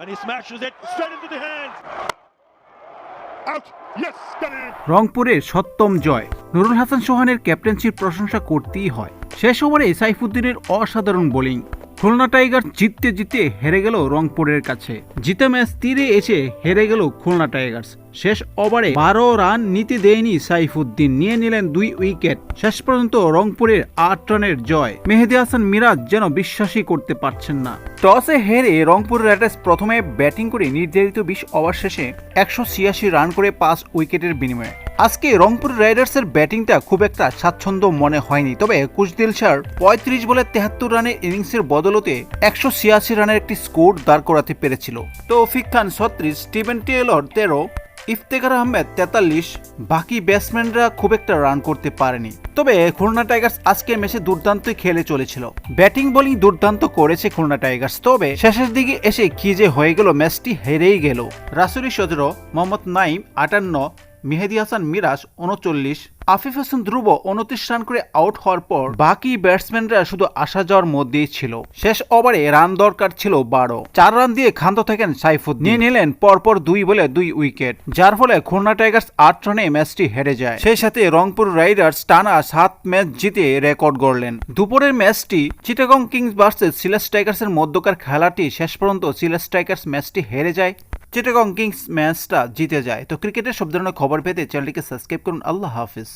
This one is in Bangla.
And he smashes it straight into the hands. রংপুরের সপ্তম জয়। নুরুল হাসান সোহানের ক্যাপ্টেন্সির প্রশংসা করতেই হয়। শেষ ওভারে সাইফুদ্দিনের অসাধারণ বোলিং। খুলনা টাইগার জিততে জিতে হেরে গেল রংপুরের কাছে। জিতে ম্যাচ তীরে এসে হেরে গেল খুলনা টাইগার্স। শেষ ওভারে বারো রান নিতে দেয়নি সাইফুদ্দিন। নিয়ে নিলেন দুই উইকেট। শেষ পর্যন্ত রংপুরের আট রানের জয়। মেহেদি হাসান মিরাজ যেন বিশ্বাসই করতে পারছেন না। টসে হেরে রংপুর রাইডার্স প্রথমে ব্যাটিং করে নির্ধারিত বিশ ওভার শেষে একশো ছিয়াশি রান করে পাঁচ উইকেটের বিনিময়ে। আজকে রংপুর রাইডার্সের ব্যাটিংটা খুব একটা স্বাচ্ছন্দ্য মনে হয়নি। তবে কুচদিল স্যার পঁয়ত্রিশ বলে তেহাত্তর রানের ইনিংসের বদলতে একশো ছিয়াশি রানের একটি স্কোর দাঁড় করাতে পেরেছিল। তৌফিক খান ছত্রিশ, স্টিভেন টেলর তেরো ইফতেখার আহমেদ তেতাল্লিশ, বাকি ব্যাটসম্যানরা খুব একটা রান করতে পারেনি। তবে খুলনা টাইগার্স আজকের ম্যাচে দুর্দান্তই খেলে চলেছিল। ব্যাটিং বোলিং দুর্দান্ত করেছে খুলনা টাইগার্স, তবে শেষের দিকে এসে কি যে হয়ে গেল ম্যাচটি হেরেই গেল। রাসুরি সজর মোহাম্মদ নাইম আটান্ন মেহেদি হাসান মিরাজ উনচল্লিশ, আফিফ হাসান ধ্রুব উনত্রিশ রান করে আউট হওয়ার পর বাকি ব্যাটসম্যানরা শুধু আসা যাওয়ার মধ্যেই ছিল। শেষ ওভারে রান দরকার ছিল বারো। চার রান দিয়ে ক্ষান্ত থাকেন সাইফুদ্দিন। নিয়ে নিলেন পরপর দুই বলে দুই উইকেট, যার ফলে খুলনা টাইগার্স আট রানে ম্যাচটি হেরে যায়। সেই সাথে রংপুর রাইডার্স টানা সাত ম্যাচ জিতে রেকর্ড গড়লেন। দুপুরের ম্যাচটি চিটাগং কিংস ভার্সেস সিলেস টাইগার্সের মধ্যকার খেলাটি শেষ পর্যন্ত সিলেস টাইগার্স ম্যাচটি হেরে যায়। চিটাগং কিংস ম্যাচটা জিতে যায়। তো ক্রিকেটের সব ধরনের খবর পেতে চ্যানেলটিকে সাবস্ক্রাইব করুন। আল্লাহ হাফিজ।